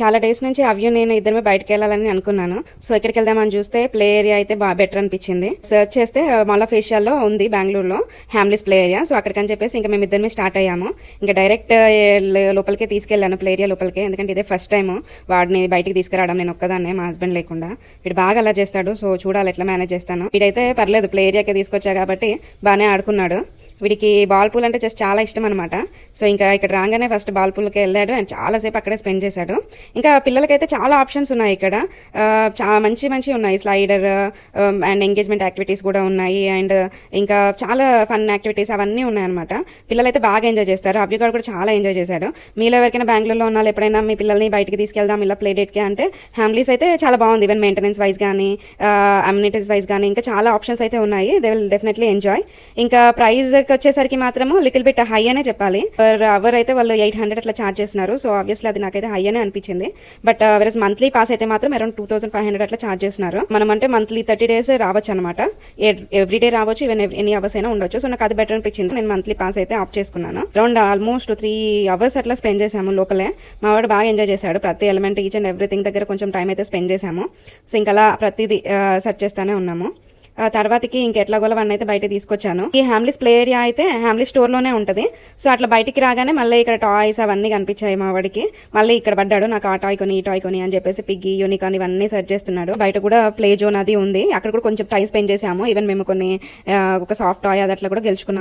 చాలా డేస్ నుంచి అవ్యూ నేను ఇద్దరమే బయటకు వెళ్ళాలని అనుకున్నాను. సో ఇక్కడికి వెళ్దామని చూస్తే ప్లే ఏరియా అయితే బాగా బెటర్ అనిపించింది. సర్చ్ చేస్తే uh, మళ్ళా ఫేషియల్లో ఉంది బెంగళూరులో హ్యామ్లీస్ ప్లే ఏరియా. సో అక్కడికని చెప్పేసి ఇంకా మేము ఇద్దరమే స్టార్ట్ అయ్యాము. ఇంకా డైరెక్ట్ uh, లోపలికే తీసుకెళ్ళాను ప్లే ఏరియా లోపలికే. ఎందుకంటే ఇదే ఫస్ట్ టైం వాడిని బయటికి తీసుకురావడం నేను ఒక్కదాన్నే మా హస్బెండ్ లేకుండా. వీడు బాగా అలా చేస్తాడు. సో చూడాలి ఎట్లా మేనేజ్ చేస్తాను. వీడైతే పర్లేదు ప్లే ఏరియాకే తీసుకొచ్చా కాబట్టి బాగానే ఆడుకున్నాడు. వీడికి బాల్ పూల్ అంటే జస్ట్ చాలా ఇష్టం అనమాట సో ఇంకా ఇక్కడ రాగానే ఫస్ట్ బాల్ పూల్కి వెళ్ళాడు అండ్ చాలాసేపు అక్కడే స్పెండ్ చేశాడు. ఇంకా పిల్లలకైతే చాలా ఆప్షన్స్ ఉన్నాయి ఇక్కడ. చాలా మంచి మంచి ఉన్నాయి. స్లైడర్ అండ్ ఎంగేజ్మెంట్ యాక్టివిటీస్ కూడా ఉన్నాయి. అండ్ ఇంకా చాలా ఫన్ యాక్టివిటీస్ అవన్నీ ఉన్నాయన్నమాట పిల్లలైతే బాగా ఎంజాయ్ చేస్తారు. అవ్య గారు కూడా చాలా ఎంజాయ్ చేశాడు మీలో ఎవరికైనా బెంగళూరులో ఉన్న వాళ్ళు ఎప్పుడైనా మీ పిల్లల్ని బయటికి తీసుకెళ్దాం ఇలా ప్లే డేట్కి అంటే ఫ్యామిలీస్ అయితే చాలా బాగుంది. ఈవెన్ మెయింటెనెన్స్ వైజ్ కానీ అమ్యూనిటీస్ వైజ్ కానీ ఇంకా చాలా ఆప్షన్స్ అయితే ఉన్నాయి. దే విల్ డెఫినెట్లీ ఎంజాయ్ ఇంకా ప్రైజ్ ప్రైస్ వచ్చేసరికి మాత్రము లిటిల్ బిట్ హై అనే చెప్పాలి. పర్ అవర్ అయితే వాళ్ళు ఎయిట్ హండ్రెడ్ అట్లా చార్జ్ చేస్తున్నారు. సో ఆబ్వియస్లీ అది నాకైతే హై అనే అనిపించింది. బట్ వెరస్ మంత్లీ పాస్ అయితే మాత్రం around two thousand five hundred అట్లా చార్జ్ చేస్తున్నారు. మనం అంటే మంత్లీ థర్టీ డేస్ రావచ్చు అనమాట ఎవ్రీ డే రావచ్చు ఈవెన్ ఎన్ని అవర్స్ అయినా ఉండొచ్చు. సో నాకు అది బెటర్ అనిపించింది. నేను మంత్లీ పాస్ అయితే ఆఫ్ చేసుకున్నాను. అరౌండ్ ఆల్మోస్ట్ త్రీ అవర్స్ అట్లా స్పెండ్ చేసాము లోపలే. మా వాడు బాగా ఎంజాయ్ చేశాడు. ప్రతి ఎలిమెంట్ ఈచ్ అండ్ ఎవ్రీథింగ్ దగ్గర కొంచెం టైం అయితే స్పెండ్ చేశాము. సో ఇంకా అలా ప్రతిదీ uh, సెర్చ్ చేస్తానే ఉన్నాము. తర్వాతకి ఇంకెట్లాగోలా వన్ అయితే బయట తీసుకొచ్చాను. ఈ హ్యామ్లీస్ ప్లే ఏరియా అయితే హ్యామ్లీ స్టోర్లోనే ఉంటది. సో అట్లా బయటికి రాగానే మళ్ళీ ఇక్కడ టాయ్స్ అవన్నీ కనిపించాయి మా వాడికి. మళ్ళీ ఇక్కడ పడ్డాడు నాకు ఆ టాయ్ కొని ఈ టాయ్ కొని అని చెప్పేసి పిగ్గి యూనికాన్ ఇవన్నీ సెర్చ్ చేస్తున్నాడు. బయట కూడా ప్లే జోన్ అది ఉంది. అక్కడ కూడా కొంచెం టైం స్పెండ్ చేసాము ఈవెన్ మేము కొన్ని ఒక సాఫ్ట్ టాయ్ అది అట్లా కూడా గెలుచుకున్నాం.